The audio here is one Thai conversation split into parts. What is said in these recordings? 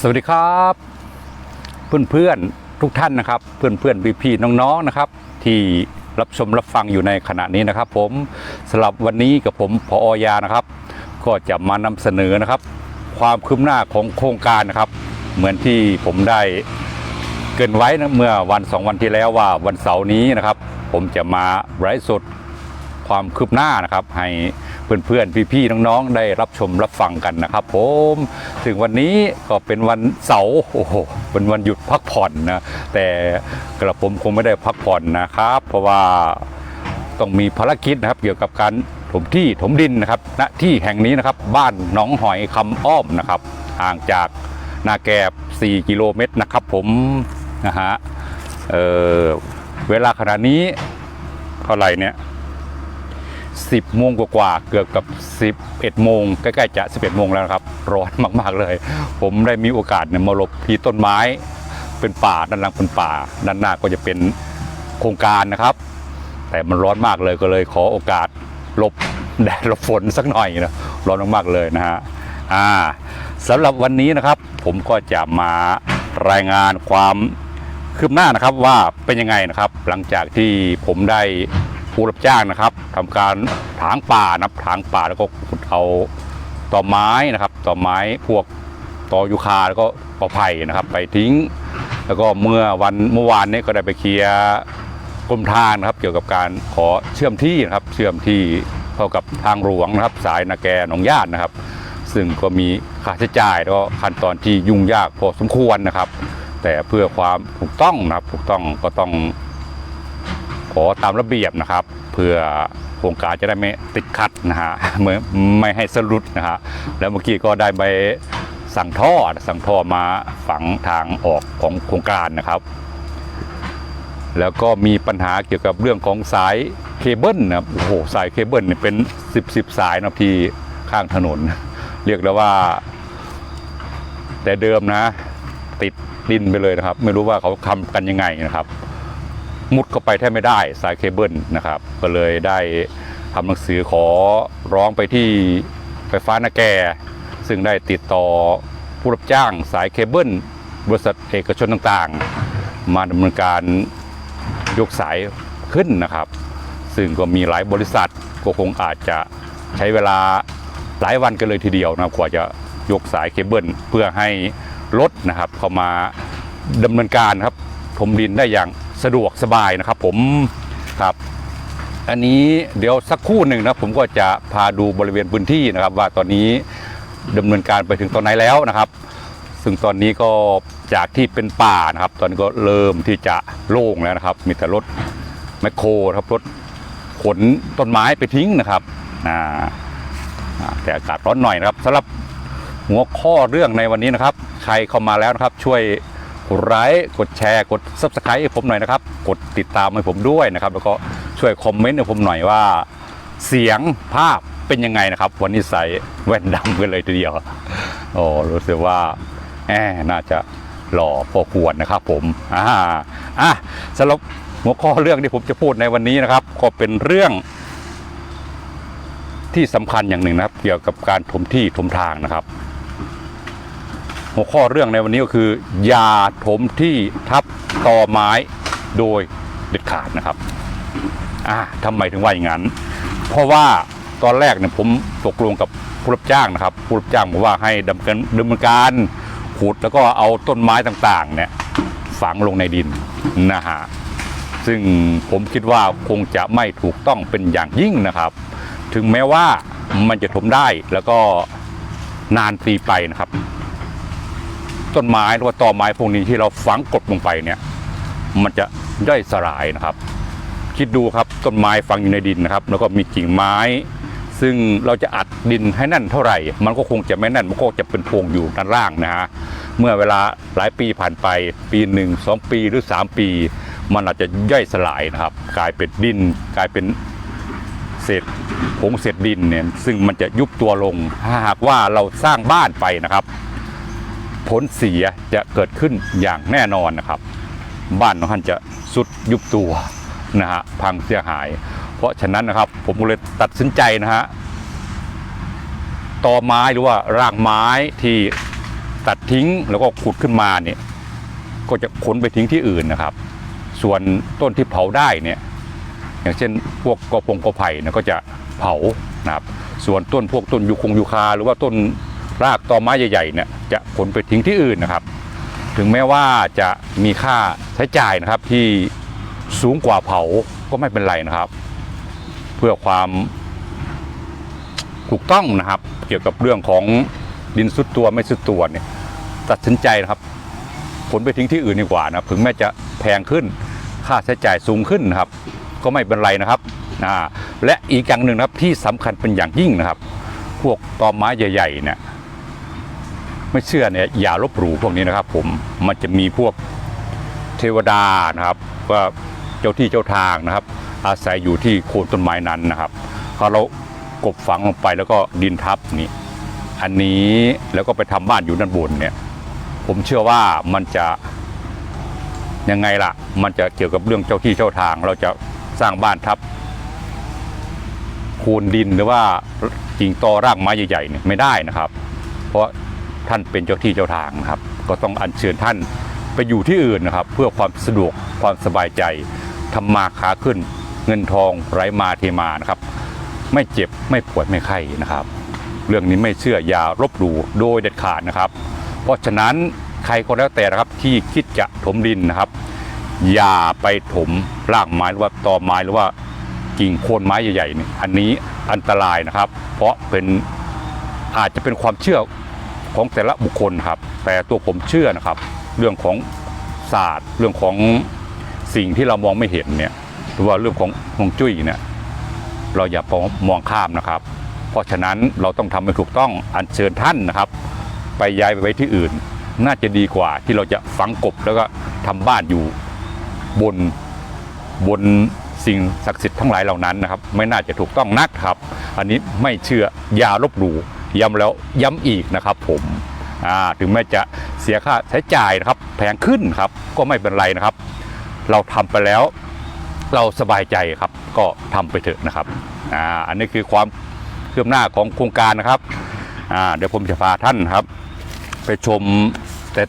สวัสดีครับ เพื่อนเพื่อนทุกท่านนะครับ เพื่อนเพื่อนพี่พี่น้องๆนะครับ ที่รับชมรับฟังอยู่ในขณะนี้นะครับ ผมสำหรับวันนี้กับผมพออยานะครับ ก็จะมานำเสนอนะครับ ความคืบหน้าของโครงการนะครับ เหมือนที่ผมได้เกินไว้นะเมื่อวันสองวันที่แล้วว่าวันเสาร์นี้นะครับ ผมจะมาไลฟ์สดความคืบหน้านะครับ ให้ เพื่อนๆ พี่ๆ น้องๆ ได้รับชมรับฟังกันนะครับผมถึงวันนี้ก็เป็นวันเสาร์โอ้โหเป็นวันหยุดพักผ่อนนะแต่กระผมคงไม่ได้พักผ่อนนะครับ เพราะว่าต้องมีภารกิจนะครับเกี่ยวกับการถมที่ถมดินนะครับณที่แห่งนี้นะครับบ้านหนองหอยคำอ้อมนะครับห่างจากนาแกบ 4 กิโลเมตรนะครับผมนะฮะเเวลาขณะนี้เท่าไหร่เนี่ย 10โมงกว่าๆเกือบกับ 11โมงใกล้ๆจะ 11โมงแล้วนะครับ ร้อนมากๆเลย ผมได้มีโอกาสเนี่ยมาหลบที่ต้นไม้ เป็นป่าด้านหลังเป็นป่า ด้านหน้าก็จะเป็นโครงการนะครับ แต่มันร้อนมากเลยก็เลยขอโอกาสหลบแดดหลบฝนสักหน่อยนะร้อนมากๆเลยนะฮะอ่าสำหรับวันนี้นะครับ ผมก็จะมารายงานความคืบหน้านะครับว่าเป็นยังไงนะครับ หลังจากที่ผมได้ ผู้รับจ้างนะครับทำการถางป่านะครับถางป่าแล้วก็ขุดเอาต่อไม้นะครับ ต่อไม้พวกต่อยูคาแล้วก็กอไผ่นะครับ ไปทิ้ง แล้วก็เมื่อวันเมื่อวานนี้ก็ได้ไปเคลียร์กรมทางนะครับเกี่ยวกับการขอเชื่อมที่นะครับเชื่อมที่เข้ากับทางหลวงนะครับ สายนาแกหนองญาตินะครับ ซึ่งก็มีค่าใช้จ่ายแล้วก็ขั้นตอนที่ยุ่งยากพอสมควรนะครับ แต่เพื่อความถูกต้องนะครับถูกต้องก็ต้อง อตามระเบียบนะครับ เพื่อโครงการจะได้ไม่ติดขัดนะฮะเหมือนไม่ให้สรุดนะฮะแล้วเมื่อกี้ก็ได้ไปสั่งท่อสั่งท่อมาฝังทางออกของโครงการนะครับ แล้วก็มีปัญหาเกี่ยวกับเรื่องของสายเคเบิลนะโอ้โหสายเคเบิลเนี่ยเป็น 10บสสายนะที่ข้างถนน เรียกได้ว่า แต่เดิมนะ ติดดินไปเลยนะครับ ไม่รู้ว่าเขาทำกันยังไงนะครับ มุดเข้าไปแทบไม่ได้สายเคเบิลนะครับ ก็เลยได้ทำหนังสือขอร้องไปที่ไฟฟ้านาแก ซึ่งได้ติดต่อผู้รับจ้างสายเคเบิลบริษัทเอกชนต่างๆ มาดำเนินการยกสายขึ้นนะครับ ซึ่งก็มีหลายบริษัทก็คงอาจจะใช้เวลาหลายวันกันเลยทีเดียวนะกว่าจะยกสายเคเบิลเพื่อให้รถนะครับเข้ามาดำเนินการครับถมดินได้อย่าง สะดวกสบายนะครับผมครับ อันนี้เดี๋ยวสักครู่หนึ่งนะผมก็จะพาดูบริเวณพื้นที่นะครับ ว่าตอนนี้ดำเนินการไปถึงตอนไหนแล้วนะครับ ซึ่งตอนนี้ก็จากที่เป็นป่านะครับ ตอนนี้ก็เริ่มที่จะโล่งแล้วนะครับ มีแต่รถแมคโครครับรถขนต้นไม้ไปทิ้งนะครับแต่อากาศร้อนหน่อยนะครับสำหรับหัวข้อเรื่องในวันนี้นะครับ ใครเข้ามาแล้วนะครับ ช่วย ดไลค์กดแชร์ กด subscribe ให้ผมหน่อยนะครับ กดติดตามให้ผมด้วยนะครับ แล้วก็ช่วยคอมเมนต์ให้ผมหน่อยว่า เสียงภาพเป็นยังไงนะครับ วันนี้ใส่แว่นดำกันเลยทีเดียวโอ้รู้สึกว่าแหมน่าจะหล่อพอควรนะครับผมอ่าอะสำหรับหัวข้อเรื่องที่ผมจะพูดในวันนี้นะครับ ก็เป็นเรื่องที่สำคัญอย่างหนึ่งนะครับ เกี่ยวกับการถมที่ถมทางนะครับ หัวข้อเรื่องในวันนี้ก็คือ อย่าถมที่ทับตอไม้โดยเด็ดขาดนะครับอ่าทำไมถึงว่าอย่างนั้น เพราะว่าตอนแรกเนี่ยผมตกลงกับผู้รับจ้างนะครับผู้รับจ้างบอกว่าให้ดำเนินดำเนินการขุดแล้วก็เอาต้นไม้ต่างๆเนี่ยฝังลงในดินนะฮะซึ่งผมคิดว่าคงจะไม่ถูกต้องเป็นอย่างยิ่งนะครับ ถึงแม้ว่ามันจะถมได้แล้วก็นานปีไปนะครับ ต้นไม้หรือว่าตอไม้พวกนี้ที่เราฝังกดลงไปเนี่ย มันจะย่อยสลายนะครับ คิดดูครับต้นไม้ฝังอยู่ในดินนะครับ แล้วก็มีกิ่งไม้ ซึ่งเราจะอัดดินให้แน่นเท่าไหร่ มันก็คงจะไม่แน่นมันก็จะเป็นโพรงอยู่ด้านล่างนะฮะเมื่อเวลาหลายปีผ่านไปปีหนึ่งสองปีหรือสามปี มันอาจจะย่อยสลายนะครับ กลายเป็นดินกลายเป็นเศษผงเศษดินเนี่ยซึ่งมันจะยุบตัวลงถ้าหากว่าเราสร้างบ้านไปนะครับ ผลเสียจะเกิดขึ้นอย่างแน่นอนนะครับ บ้านของท่านจะสุดยุบตัวนะฮะพังเสียหาย เพราะฉะนั้นนะครับผมก็เลยตัดสินใจนะฮะตอไม้หรือว่ารากไม้ที่ตัดทิ้งแล้วก็ขุดขึ้นมาเนี่ยก็จะขนไปทิ้งที่อื่นนะครับ ส่วนต้นที่เผาได้เนี่ยอย่างเช่นพวกกอปงกอไผ่นี่ยก็จะเผานะครับส่วนต้นพวกต้นยูคงยูคา หรือว่าต้น รากตอไม้ใหญ่ๆเนี่ยจะขนไปทิ้งที่อื่นนะครับ ถึงแม้ว่าจะมีค่าใช้จ่ายนะครับที่สูงกว่าเผาก็ไม่เป็นไรนะครับ เพื่อความถูกต้องนะครับ เกี่ยวกับเรื่องของดินสุดตัวไม่สุดตัวเนี่ยตัดสินใจนะครับขนไปทิ้งที่อื่นดีกว่านะครับถึงแม้จะแพงขึ้น ค่าใช้จ่ายสูงขึ้นนะครับ ก็ไม่เป็นไรนะครับอ่าและอีกอย่างหนึ่งนะครับที่สำคัญเป็นอย่างยิ่งนะครับ พวกตอไม้ใหญ่ๆเนี่ย ไม่เชื่อเนี่ยอย่าลบหลู่พวกนี้นะครับผมมันจะมีพวกเทวดานะครับว่าเจ้าที่เจ้าทางนะครับ อาศัยอยู่ที่โคนต้นไม้นั้นนะครับพอเรากบฝังลงไปแล้วก็ดินทับนี่อันนี้แล้วก็ไปทำบ้านอยู่ด้านบนเนี่ย ผมเชื่อว่ามันจะยังไงล่ะ มันจะเกี่ยวกับเรื่องเจ้าที่เจ้าทาง เราจะสร้างบ้านทับโคนดินหรือว่ากิ่งตอรากไม้ใหญ่ๆเนี่ยไม่ได้นะครับ เพราะ ท่านเป็นเจ้าที่เจ้าทางนะครับ ก็ต้องอัญเชิญท่านไปอยู่ที่อื่นนะครับ เพื่อความสะดวกความสบายใจทำมาค้าขึ้น เงินทองไหลมาเทมานะครับ ไม่เจ็บไม่ปวดไม่ไข้นะครับ เรื่องนี้ไม่เชื่ออย่าลบหลู่โดยเด็ดขาดนะครับ เพราะฉะนั้นใครก็แล้วแต่นะครับที่คิดจะถมดินนะครับ อย่าไปถมรากไม้หรือว่าตอไม้หรือว่ากิ่งโคนไม้ใหญ่ๆนี่อันนี้อันตรายนะครับ เพราะเป็นอาจจะเป็นความเชื่อ ของแต่ละบุคคลครับ แต่ตัวผมเชื่อนะครับ เรื่องของศาสตร์ เรื่องของสิ่งที่เรามองไม่เห็นเนี่ยหรือว่าเรื่องของฮวงจุ้ยเนี่ยเราอย่ามองข้ามนะครับ เพราะฉะนั้นเราต้องทำให้ถูกต้องอัญเชิญท่านนะครับ ไปย้ายไปไว้ที่อื่น น่าจะดีกว่าที่เราจะฝังกบแล้วก็ทำบ้านอยู่บนบนสิ่งศักดิ์สิทธิ์ทั้งหลายเหล่านั้นนะครับ ไม่น่าจะถูกต้องนักครับ อันนี้ไม่เชื่ออย่าลบหลู่ ย้ำแล้วย้ำอีกนะครับผมถึงแม้จะเสียค่าใช้จ่ายนะครับแพงขึ้นครับก็ไม่เป็นไรนะครับ เราทำไปแล้วเราสบายใจครับก็ทำไปเถอะนะครับออันนี้คือความคืบหน้าของโครงการนะครับเดี๋ยวผมจะพาท่านครับ ไปชมแต่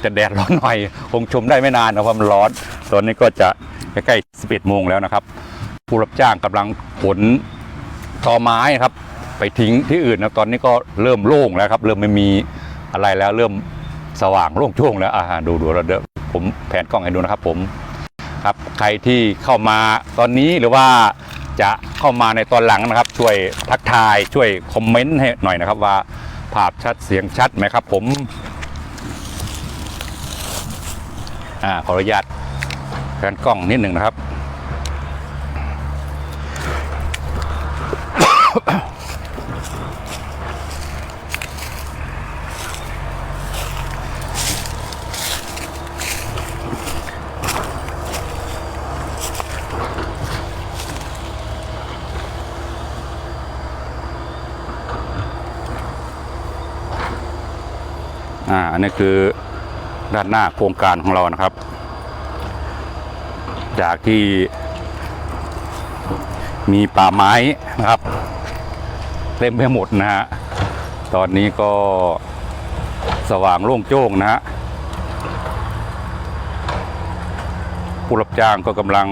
แต่แดดร้อนหน่อยคงชมได้ไม่นานนะเพราะมันร้อน ตอนนี้ก็จะใกล้ๆ11โมงแล้วนะครับ ผู้รับจ้างกำลังขนตอไม้ครับ ไปทิ้งที่อื่นนะตอนนี้ก็เริ่มโล่งแล้วครับ เริ่มไม่มีอะไรแล้วเริ่มสว่างโล่งโจ้งแล้วอ่าดูดูแล้วเดี๋ยวผมแผนกล้องให้ดูนะครับผมครับใครที่เข้ามาตอนนี้หรือว่าจะเข้ามาในตอนหลังนะครับ ช่วยทักทายช่วยคอมเมนต์ให้หน่อยนะครับว่าภาพชัดเสียงชัดไหมครับผมอ่าขออนุญาตแผนกล้องนิดหนึ่งนะครับ อ่าอันนี้คือด้านหน้าโครงการของเรานะครับ จากที่มีป่าไม้นะครับเต็มไปหมดนะฮะตอนนี้ก็สว่างโล่งโจ้งนะฮะผู้รับจ้างก็กำลัง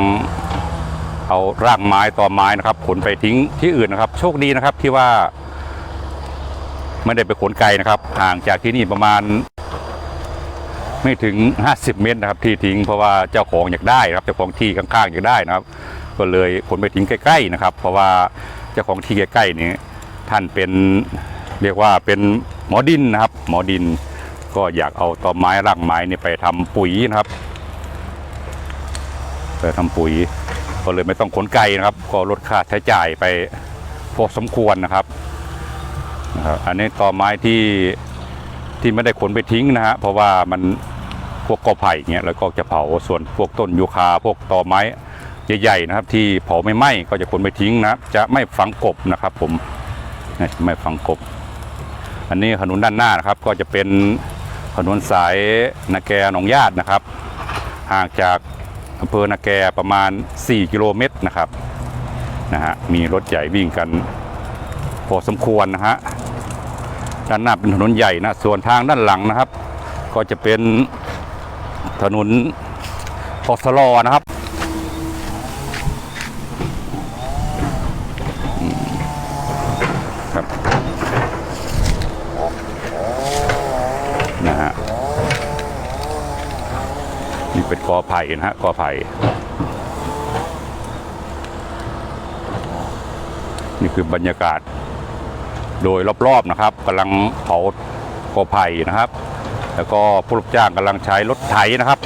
เอารากไม้ต่อไม้นะครับขนไปทิ้งที่อื่นนะครับ โชคดีนะครับที่ว่า ไม่ได้ไปขนไกลนะครับ ห่างจากที่นี่ประมาณ ไม่ถึง 50 เมตรนะครับ ที่ทิ้งเพราะว่าเจ้าของอยากได้นะครับเจ้าของที่ข้างๆอยากได้นะครับ ก็เลยขนไปทิ้งใกล้ ๆนะครับ เพราะว่าเจ้าของที่ใกล้ๆนี้ท่านเป็นเรียกว่าเป็นหมอดินนะครับ หมอดินก็อยากเอาตอไม้รากไม้นี่ไปทำปุ๋ยนะครับไปทำปุ๋ยก็เลยไม่ต้องขนไกลนะครับ ก็ลดค่าใช้จ่ายไปพอสมควรนะครับ นะครับอันนี้ต่อไม้ที่ที่ไม่ได้ขนไปทิ้งนะฮะเพราะว่ามันพวกกอไผ่เงี้ยแล้วก็จะเผาส่วนพวกต้นยูคาพวกตอไม้ใหญ่ๆนะครับ ที่เผาไม่ไหม้ก็จะขนไปทิ้งนะจะไม่ฝังกบนะครับ ผมนะไม่ฝังกบ อันนี้ถนนด้านหน้านะครับ ก็จะเป็นถนนสายนาแกหนองญาตินะครับห่างจากอำเภอนาแกประมาณ 4 กิโลเมตรนะครับนะฮะมีรถใหญ่วิ่งกัน พอสมควรนะฮะด้านหน้าเป็นถนนใหญ่นะส่วนทางด้านหลังนะครับ ก็จะเป็นถนนพอสลอนะครับครับนะฮะนี่เป็นกอไผ่นะฮะกอไผ่นี่คือบรรยากาศ โดยรอบๆนะครับกำลังเผากอไผ่นะครับ แล้วก็ผู้รับจ้างกำลังใช้รถไถนะครับ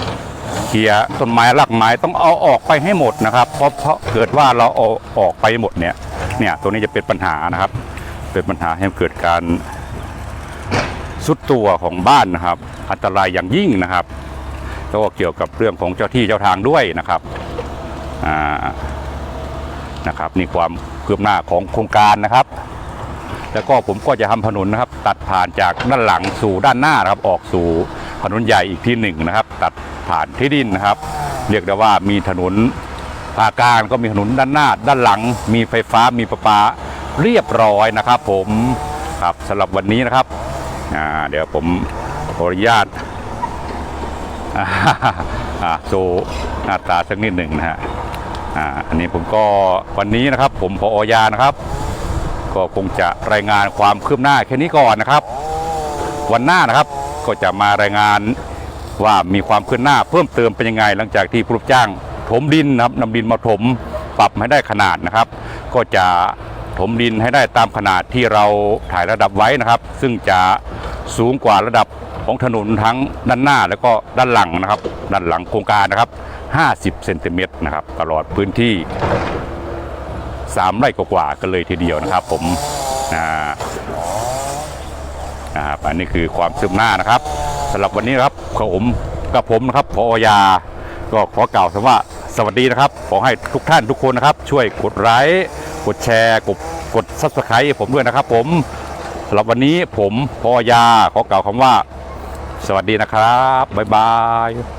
เคลียร์ต้นไม้รากไม้ต้องเอาออกไปให้หมดนะครับ เพราะเพราะเกิดว่าเราเอาออกไปหมดเนี่ยเนี่ยตัวนี้จะเป็นปัญหานะครับ เป็นปัญหาให้เกิดการสุดตัวของบ้านนะครับ อันตรายอย่างยิ่งนะครับแล้วก็เกี่ยวกับเรื่องของเจ้าที่เจ้าทางด้วยนะครับอ่านะครับนี่ความคืบหน้าของโครงการนะครับ แล้วก็ผมก็จะทำถนนนะครับ ตัดผ่านจากด้านหลังสู่ด้านหน้านะครับ ออกสู่ถนนใหญ่อีกที่หนึ่งนะครับ ตัดผ่านที่ดินนะครับ เรียกได้ว่ามีถนนภาคกลางก็มีถนนด้านหน้า ด้านหลัง มีไฟฟ้ามีประปาเรียบร้อยนะครับ ผมครับสำหรับวันนี้นะครับเดี๋ยวผมขออนุญาตโชว์หน้าตาสักนิดหนึ่งนะฮะอันนี้ผมก็วันนี้นะครับ ผมพออยานะครับ ก็คงจะรายงานความคืบหน้าแค่นี้ก่อนนะครับ วันหน้านะครับก็จะมารายงานว่ามีความคืบหน้าเพิ่มเติมเป็นยังไง หลังจากที่ผู้รับจ้างถมดินนะครับนำดินมาถมปรับให้ได้ขนาดนะครับ ก็จะถมดินให้ได้ตามขนาดที่เราถ่ายระดับไว้นะครับ ซึ่งจะสูงกว่าระดับของถนนทั้งด้านหน้าแล้วก็ด้านหลังนะครับ ด้านหลังโครงการนะครับ 50 เซนติเมตรนะครับ ตลอดพื้นที่ 3 ไร่กว่าๆกันเลยทีเดียวนะครับ ผมนะครับอันนี้คือความซึมหน้านะครับสำหรับวันนี้นะครับผมกับผมนะครับพอยา ก็ขอกล่าวคำว่าสวัสดีนะครับ ขอให้ทุกท่านทุกคนนะครับ ช่วยกดไลค์กดแชร์กดกดซับสไครต์ผมด้วยนะครับ ผมสำหรับวันนี้ผมพอยาขอกล่าวคำว่า สวัสดีนะครับบ๊ายบาย